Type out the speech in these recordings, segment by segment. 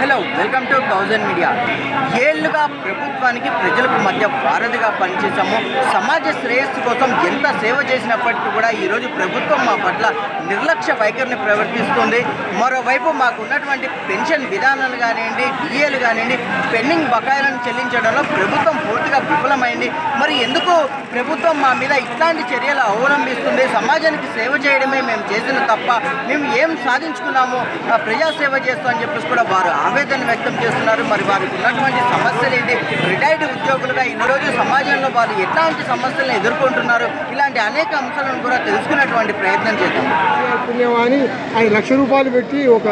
Hello welcome to thousand media. ఏళ్ళుగా ప్రభుత్వానికి ప్రజలకు మధ్య వారధిగా పనిచేశాము. సమాజ శ్రేయస్సు కోసం ఎంత సేవ చేసినప్పటికీ కూడా ఈరోజు ప్రభుత్వం మా పట్ల నిర్లక్ష్య వైఖరిని ప్రవర్తిస్తుంది. మరోవైపు మాకు ఉన్నటువంటి పెన్షన్ విధానాలు కానివ్వండి డిఏలు కానివ్వండి పెండింగ్ బకాయిలను చెల్లించడంలో ప్రభుత్వం పూర్తిగా విఫలమైంది. మరి ఎందుకు ప్రభుత్వం మా మీద ఇట్లాంటి చర్యలు అవలంబిస్తుంది? సమాజానికి సేవ చేయడమే మేము చేసిన తప్ప మేము ఏం సాధించుకున్నాము? ప్రజాసేవ చేస్తామని చెప్పేసి కూడా వారు ఆవేదన వ్యక్తం చేస్తున్నారు. మరి వారికి ఉన్నటువంటి సమస్యలు ఏంటి? రిటైర్డ్ ఉద్యోగులుగా ఈరోజు సమాజంలో వారు ఎట్లాంటి సమస్యలను ఎదుర్కొంటున్నారు? ఇలాంటి అనేక అంశాలను కూడా తెలుసుకునేటువంటి ప్రయత్నం చేద్దాం. పుణ్యమాని ఆయన లక్ష రూపాయలు పెట్టి ఒక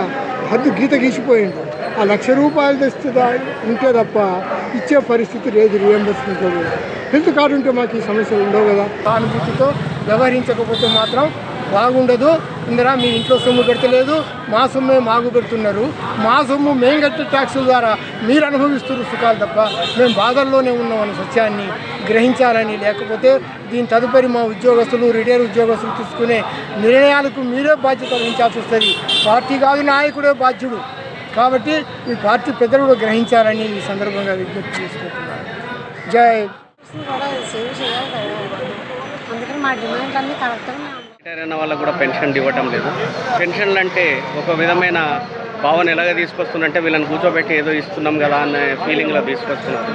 హద్దు గీత గీసిపోయిండు. ఆ లక్ష రూపాయలు తెస్తే ఉంటే తప్ప ఇచ్చే పరిస్థితి లేదు రియంబర్స్మెంట్ హెల్త్ కార్డు ఉంటే మాకు ఈ సమస్యలు ఉండవు కదా. సానుభూతితో వ్యవహరించకపోతే మాత్రం బాగుండదు. ఇందిరా మీ ఇంట్లో సొమ్ము పెడతలేదు. మా సొమ్మే మాకు పెడుతున్నారు. మా సొమ్ము మేము కట్టే ట్యాక్సుల ద్వారా మీరు అనుభవిస్తున్న సుఖాలు తప్ప. మేము బాధల్లోనే ఉన్నామని సత్యాన్ని గ్రహించాలని. లేకపోతే దీని తదుపరి మా ఉద్యోగస్తులు రిటైర్ ఉద్యోగస్తులు తీసుకునే నిర్ణయాలకు మీరే బాధ్యత వహించాల్సి వస్తుంది. పార్టీ కాదు నాయకుడే బాధ్యుడు. కాబట్టి మీ పార్టీ పెద్దలు కూడా గ్రహించాలని ఈ సందర్భంగా విజ్ఞప్తి చేసుకుంటున్నాను. జై. అందుకని మా డిమాండ్ అన్ని కరెక్ట్గా రిటైర్ అయిన వాళ్ళకు కూడా పెన్షన్ ఇవ్వటం లేదు. పెన్షన్లు అంటే ఒక విధమైన భావన ఎలాగ తీసుకొస్తుందంటే వీళ్ళని కూర్చోబెట్టి ఏదో ఇస్తున్నాం కదా అనే ఫీలింగ్లో తీసుకొస్తున్నారు.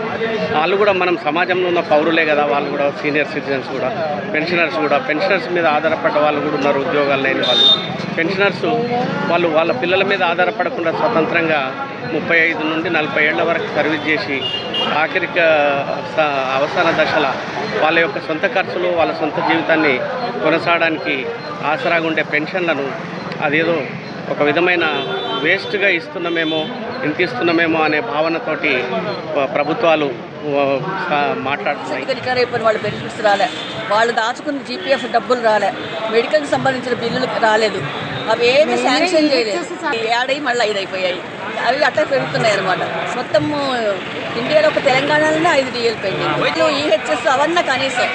వాళ్ళు కూడా మనం సమాజంలో ఉన్న పౌరులే కదా వాళ్ళు కూడా సీనియర్ సిటిజన్స్ కూడా పెన్షనర్స్ కూడా. పెన్షనర్స్ మీద ఆధారపడ్డ వాళ్ళు కూడా ఉన్నారు ఉద్యోగాలు లేని వాళ్ళు. పెన్షనర్స్ వాళ్ళు వాళ్ళ పిల్లల మీద ఆధారపడకుండా స్వతంత్రంగా ముప్పై ఐదు నుండి నలభై ఏళ్ళ వరకు సర్వీస్ చేసి ఆఖరిక స- అవసాన దశల వాళ్ళ యొక్క సొంత ఖర్చులు వాళ్ళ సొంత జీవితాన్ని కొనసాగడానికి ఆసరాగా ఉండే పెన్షన్లను అదేదో ఒక విధమైన వేస్ట్గా ఇస్తున్నామేమో ఇంత ఇస్తున్నామేమో అనే భావనతోటి ప్రభుత్వాలు మాట్లాడుతున్నాయి. అయిపోయిన వాళ్ళు బెనిఫిట్స్ రాలే. వాళ్ళు దాచుకున్న జీపీఎఫ్ డబ్బులు రాలే. మెడికల్కి సంబంధించిన బిల్లులు రాలేదు. అవి ఏమీ శాంక్షన్ చేయలేదు. ఏడై మళ్ళీ ఐదు అయిపోయాయి. అవి అట్లా పెరుగుతున్నాయి అనమాట మొత్తం ఇండియాలో ఒక తెలంగాణలోనే ఐదు డిఎల్ పెండింగ్ వీళ్ళు ఈహెచ్ఎస్ అవన్నా కనీసం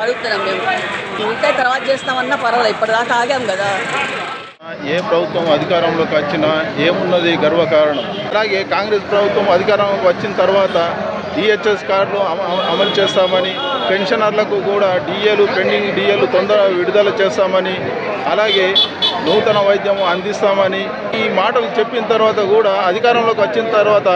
అడుగుతున్నాం మేము. ఇంకా తర్వాత చేస్తామన్నా పర్వాలేదు ఇప్పటిదాకా ఆగాం కదా. ఏ ప్రభుత్వం అధికారంలోకి వచ్చినా ఏమున్నది గర్వకారణం అలాగే కాంగ్రెస్ ప్రభుత్వం అధికారంలోకి వచ్చిన తర్వాత డిహెచ్ఎస్ కార్డులు అమ- అమ- అమలు చేస్తామని పెన్షనర్లకు కూడా డిఏలు పెండింగ్ డిఏలు తొందర విడుదల చేస్తామని అలాగే నూతన వైద్యం అందిస్తామని ఈ మాటలు చెప్పిన తర్వాత కూడా అధికారంలోకి వచ్చిన తర్వాత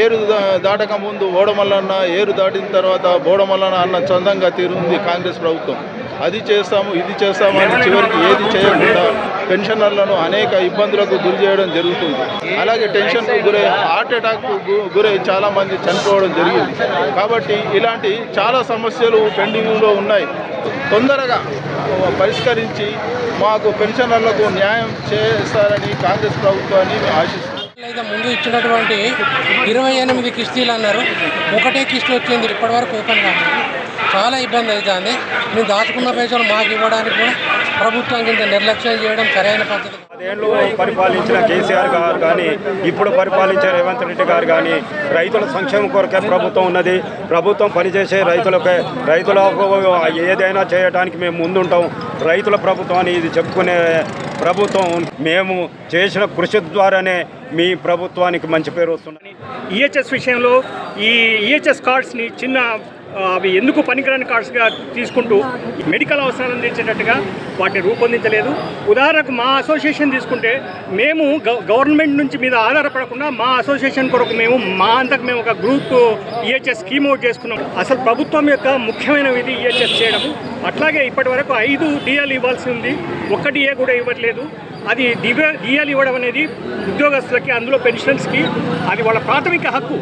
ఏరు దాటక ముందు ఓడమల్లన్న ఏరు దాటిన తర్వాత బోడమల్లన్న అన్న చందంగా తీరుంది కాంగ్రెస్ ప్రభుత్వం. అది చేస్తాము ఇది చేస్తామని చివరికి ఏది చేయకుండా పెన్షనర్లను అనేక ఇబ్బందులకు గురి చేయడం జరుగుతుంది. అలాగే టెన్షన్కు గురై హార్ట్ అటాక్ గురై చాలామంది చనిపోవడం జరిగింది. కాబట్టి ఇలాంటి చాలా సమస్యలు పెండింగ్లో ఉన్నాయి. తొందరగా పరిష్కరించి మాకు పెన్షనర్లకు న్యాయం చేస్తారని కాంగ్రెస్ ప్రభుత్వాన్ని మేము ఆశిస్తున్నాం. అయితే ముందు ఇచ్చినటువంటి ఇరవై ఎనిమిది కిస్తీలు అన్నారు. ఒకటే కిస్తీ వచ్చింది ఇప్పటివరకు ఓపెన్ కాదు చాలా ఇబ్బంది అవుతుంది. మేము దాచుకున్న పైసలు మాకు ఇవ్వడానికి కూడా ప్రభుత్వం కింద నిర్లక్ష్యం చేయడం సరైన పద్ధతి. పదేళ్ళు పరిపాలించిన కేసీఆర్ గారు కానీ ఇప్పుడు పరిపాలించే రేవంత్ రెడ్డి గారు కానీ రైతుల సంక్షేమం కొరకే ప్రభుత్వం ఉన్నది. ప్రభుత్వం పనిచేసే రైతులకే రైతులకు ఏదైనా చేయడానికి మేము ముందుంటాం. రైతుల ప్రభుత్వం అని ఇది చెప్పుకునే ప్రభుత్వం మేము చేసిన కృషి ద్వారానే మీ ప్రభుత్వానికి మంచి పేరు వస్తుంది. ఈహెచ్ఎస్ విషయంలో ఈ ఈహెచ్ఎస్ కార్డ్స్ని చిన్న అవి ఎందుకు పనికిరాని కార్డ్స్గా తీసుకుంటూ మెడికల్ అవసరాలను తీర్చేటట్టుగా వాటిని రూపొందించలేదు. ఉదాహరణకు మా అసోసియేషన్ తీసుకుంటే మేము గవ- గవర్నమెంట్ నుంచి మీద ఆధారపడకుండా మా అసోసియేషన్ కొరకు మేము మా అంతకు మేము ఒక గ్రూప్ ఈహెచ్ఎస్ స్కీమ్ అవుట్ చేసుకున్నాం. అసలు ప్రభుత్వం యొక్క ముఖ్యమైన విధి ఈహెచ్ఎస్ చేయడం అట్లాగే ఇప్పటి వరకు ఐదు డిఎల్ ఇవ్వాల్సి ఉంది. ఒక్క డిఏ కూడా ఇవ్వట్లేదు. అది దివ్య డిఎల్ ఇవ్వడం అనేది ఉద్యోగస్తులకి అందులో పెన్షన్స్కి అది వాళ్ళ ప్రాథమిక హక్కు.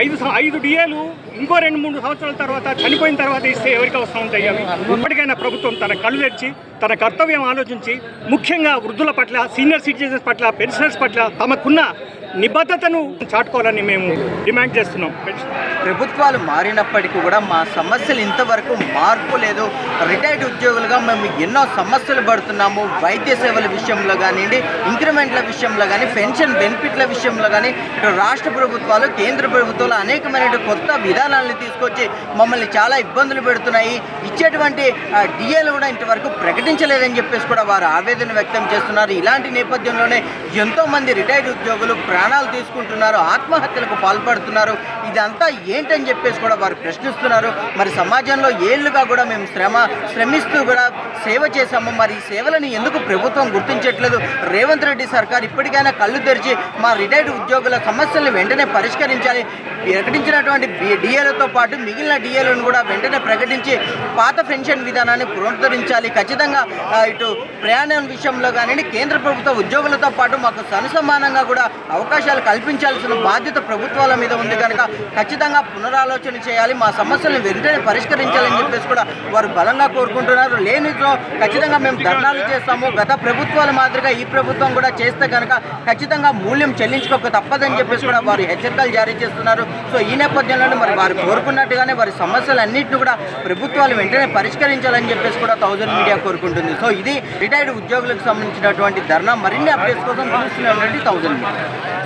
ఐదు ఐదు డిఏలు ఇంకో రెండు మూడు సంవత్సరాల తర్వాత చనిపోయిన తర్వాత ఇస్తే ఎవరికి అవసరం ఉంటాయి అవి? ఇప్పటికైనా ప్రభుత్వం తన కళ్ళు తెరిచి తన కర్తవ్యం ఆలోచించి ముఖ్యంగా వృద్ధుల పట్ల సీనియర్ సిటిజన్స్ పట్ల పెన్షనర్స్ పట్ల తమకున్న నిబద్ధతను చాటుకోవాలని మేము డిమాండ్ చేస్తున్నాం. ప్రభుత్వాలు మారినప్పటికీ కూడా మా సమస్యలు ఇంతవరకు మార్పు లేదు. రిటైర్డ్ ఉద్యోగులుగా మేము ఎన్నో సమస్యలు పడుతున్నాము. వైద్య సేవల విషయంలో కానివ్వండి ఇంక్రిమెంట్ల విషయంలో కానీ పెన్షన్ బెనిఫిట్ల విషయంలో కానీ ఇటు రాష్ట్ర ప్రభుత్వాలు కేంద్ర ప్రభుత్వాలు అనేకమైన కొత్త విధానాలను తీసుకొచ్చి మమ్మల్ని చాలా ఇబ్బందులు పెడుతున్నాయి. ఇచ్చేటువంటి డిఏలు కూడా ఇంతవరకు ప్రకటించలేదని చెప్పేసి కూడా వారు ఆవేదన వ్యక్తం చేస్తున్నారు. ఇలాంటి నేపథ్యంలోనే ఎంతోమంది రిటైర్డ్ ఉద్యోగులు ప్రా ప్రాణాలు తీసుకుంటున్నారు ఆత్మహత్యలకు పాల్పడుతున్నారు. ఇదంతా ఏంటని చెప్పేసి కూడా వారు ప్రశ్నిస్తున్నారు. మరి సమాజంలో ఏళ్ళుగా కూడా మేము శ్రమ శ్రమిస్తూ కూడా సేవ చేశాము. మరి ఈ సేవలను ఎందుకు ప్రభుత్వం గుర్తించట్లేదు? రేవంత్ రెడ్డి సర్కార్ ఇప్పటికైనా కళ్ళు తెరిచి మా రిటైర్డ్ ఉద్యోగుల సమస్యలను వెంటనే పరిష్కరించాలి. ప్రకటించినటువంటి డిఏలతో పాటు మిగిలిన డిఏలను కూడా వెంటనే ప్రకటించి పాత పెన్షన్ విధానాన్ని పునరుద్ధరించాలి. ఖచ్చితంగా ఇటు ప్రయాణం విషయంలో కానీ కేంద్ర ప్రభుత్వ ఉద్యోగులతో పాటు మాకు సనుసమానంగా కూడా అవకాశాలు కల్పించాల్సిన బాధ్యత ప్రభుత్వాల మీద ఉంది కనుక ఖచ్చితంగా పునరాలోచన చేయాలి. మా సమస్యలను వెంటనే పరిష్కరించాలని చెప్పేసి కూడా వారు బలంగా కోరుకుంటున్నారు. లేనిలో ఖచ్చితంగా మేము ధర్నాలు చేస్తాము. గత ప్రభుత్వాల మాదిరిగా ఈ ప్రభుత్వం కూడా చేస్తే కనుక ఖచ్చితంగా మూల్యం చెల్లించుకోక తప్పదని చెప్పేసి కూడా వారు హెచ్చరికలు జారీ చేస్తున్నారు. సో ఈ నేపథ్యంలోనే మరి వారు కోరుకున్నట్టుగానే వారి సమస్యలన్నింటినీ కూడా ప్రభుత్వాలు వెంటనే పరిష్కరించాలని చెప్పేసి కూడా థౌజండ్ మీడియా కోరుకుంటుంది. సో ఇది రిటైర్డ్ ఉద్యోగులకు సంబంధించినటువంటి ధర్నా. మరిన్ని అప్డేట్స్ కోసం చూస్తూనే ఉండండి థౌజండ్ మీడియా.